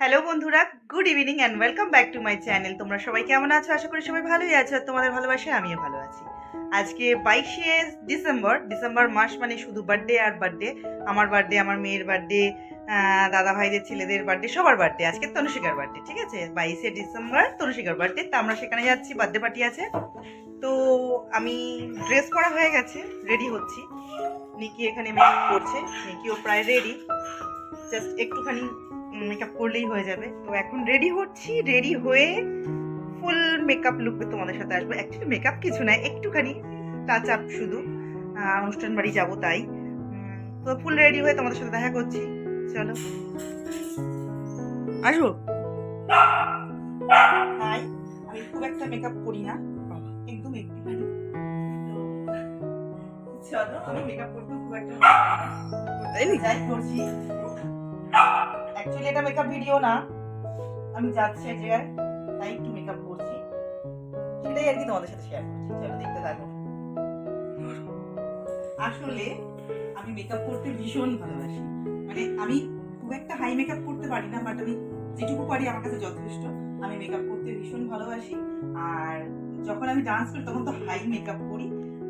Hello বন্ধুরা। Good evening and welcome back to my channel তোমরা সবাই কেমন আছো? আশা করি সবাই ভালোই আছো আর তোমাদের ভালোবাসায় আমিও ভালো আছি। আজকে বাইশে ডিসেম্বর ডিসেম্বর মাস মানে শুধু বার্থডে আর বার্থডে আমার বার্থডে আমার মেয়ের বার্থডে দাদা ভাইদের ছেলেদের বার্থডে সবার বার্থডে আজকে তনুশিকার বার্থডে ঠিক আছে? বাইশে ডিসেম্বর তনুশিকার বার্থডে তা আমরা সেখানে যাচ্ছি বার্থডে পার্টি আছে। তো আমি ড্রেস পরা হয়ে গেছে রেডি হচ্ছি। নিকি এখানে মেকআপ করছে, নিকিও প্রায় রেডি জাস্ট একটুখানি মেকআপ করলেই হয়ে যাবে। তো এখন রেডি হচ্ছি রেডি হয়ে ফুল মেকআপ লুকে তোমাদের সাথে আসব। অ্যাকচুয়ালি মেকআপ কিছু না, একটুখানি টাচ আপ শুধু। অনুষ্ঠান বাড়ি যাব তাই। তো ফুল রেডি হয়ে তোমাদের সাথে দেখা করছি। চলো। আসব? হাই, আমি খুব একটা মেকআপ করি না। একদম একটুখানি। চলো, আমি মেকআপ করতে খুব একটা। করছি। অ্যাকচুয়ালি এটা মেকআপ ভিডিও না। আমি যাচ্ছি জায়গায়, তাই একটু মেকআপ করছি। সেটাই আর কি তোমাদের সাথে শেয়ার করছি। চলো দেখতে থাকো। আসলে আমি মেকআপ করতে ভীষণ ভালোবাসি। মানে আমি খুব একটা হাই মেকআপ করতে পারি না বাট আমি যেটুকু পারি আমার কাছে যথেষ্ট। আমি মেকআপ করতে ভীষণ ভালোবাসি। আর যখন আমি ডান্স করি, তখন তো হাই মেকআপ করি।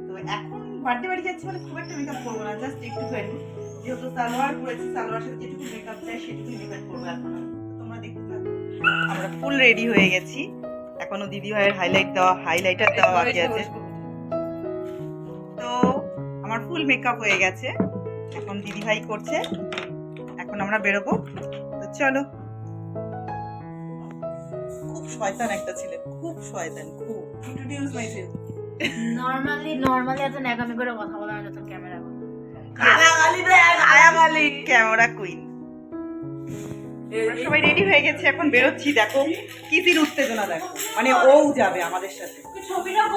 তো এখন বার্থডে বাড়ি যাচ্ছি মানে খুব একটা মেকআপ করব না জাস্ট একটুখানি যেহেতু সালোয়ার পরেছি, সালোয়ার সাথে যেটুকু মেকআপ চাই সেটুকু মেকআপ করব এখন। তোমরা দেখতে থাকো। আমরা ফুল রেডি হয়ে গেছি। এখনও দিদি ভাইয়ের হাইলাইট দেওয়া হাইলাইটার দেওয়া বাকি আছে। তো আমার ফুল মেকআপ হয়ে গেছে। এখন দিদি ভাই করছে। এখন আমরা বেরোবো। তো চলো। খুব শয়তান একটা ছেলে। খুব শয়তান, খুব। Introduce myself normally normally এত ন্যাকামি করে কথা বলা যত ক্যামেরা কুইন সবাই রেডি হয়ে গেছে এখন বেরোচ্ছি দেখো। কিসির উত্তেজনা দেখো। মানে ও যাবে আমাদের সাথে।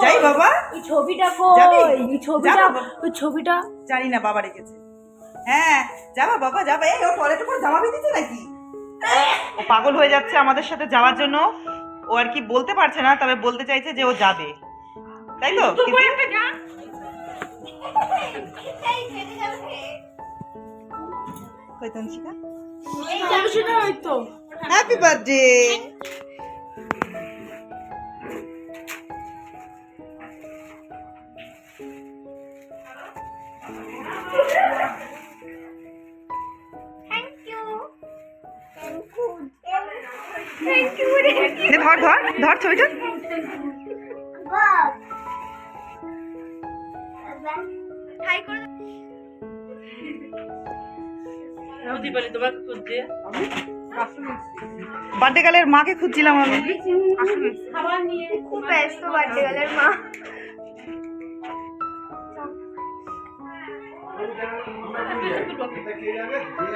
যাই বাবা। ওই ছবিটা কই? ছবিটা ওই ছবিটা জানি না বাবা রেখেছে। হ্যাঁ যাবা বাবা যাবা। এই ও করে জামা বেঁধেছে নাকি? ও পাগল হয়ে যাচ্ছে আমাদের সাথে যাওয়ার জন্য। ও আর কি বলতে পারছে না তবে বলতে চাইছে যে ও যাবে। তাই তো? কই তনশিকা? ওই তো। হ্যাপি বার্থডে ধর ধর ধর ছবিটা। বার্থডে গালের মাকে খুঁজছিলাম আমি। খুব ব্যস্ত বার্থডে গেলের মা।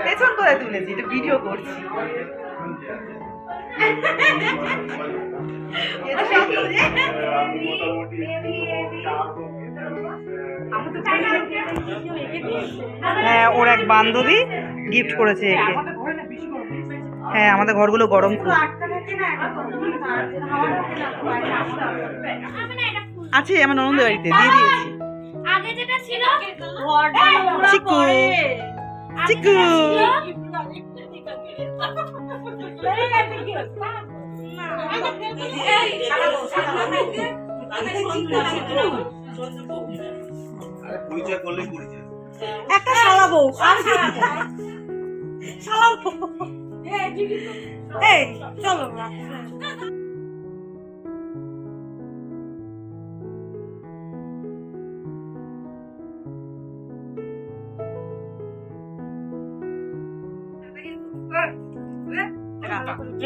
পেছন করে তুলেছি? এটা ভিডিও করছি। এটা সব হ্যাঁ ওর এক বান্ধবী গিফট করেছে একে হ্যাঁ আমাদের ঘরগুলো গরম খুব আছে আমার ননদের বাড়িতে দিয়ে দিয়েছি আগে যেটা ছিল চিকু। চিকু। যেটা পরিচয় করলেই পরিচয়। একটা শালাবো আর শালাবো এই চলো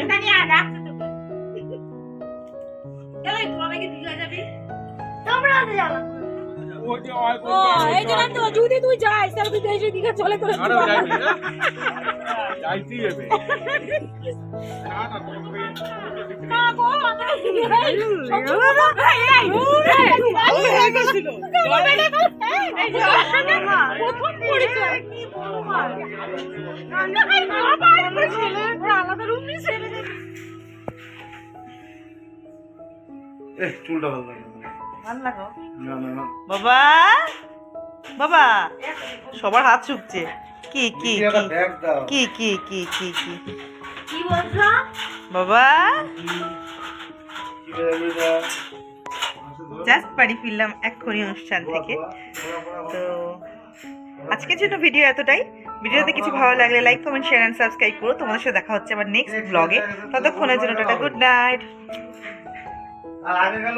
এটা নিয়ে আয়, রাখতে তোকে। চলো, তোমরা যাবা। ও এই জন্য তো যদি তুই যাস তাহলে তুই দিকে চলে তোর যাইতেই হবে না না হয়ে আলাদা রুম চুলটা ভালো লাগে ভালো লাগো? না না না। বাবা! বাবা! সবার হাত শুকছে। কি কি কি? কি কি কি কি কি? বাবা! জাস্ট বাড়ি ফিরলাম এক্ষুনি অনুষ্ঠান থেকে। তো আজকের জন্য ভিডিও এতটাই। ভিডিওতে কিছু ভালো লাগলে like comment share and subscribe করো। তোমাদের সাথে দেখা হচ্ছে আবার নেক্সট ব্লগে ততক্ষণের জন্য টাটা গুড নাইট আর আগে গেল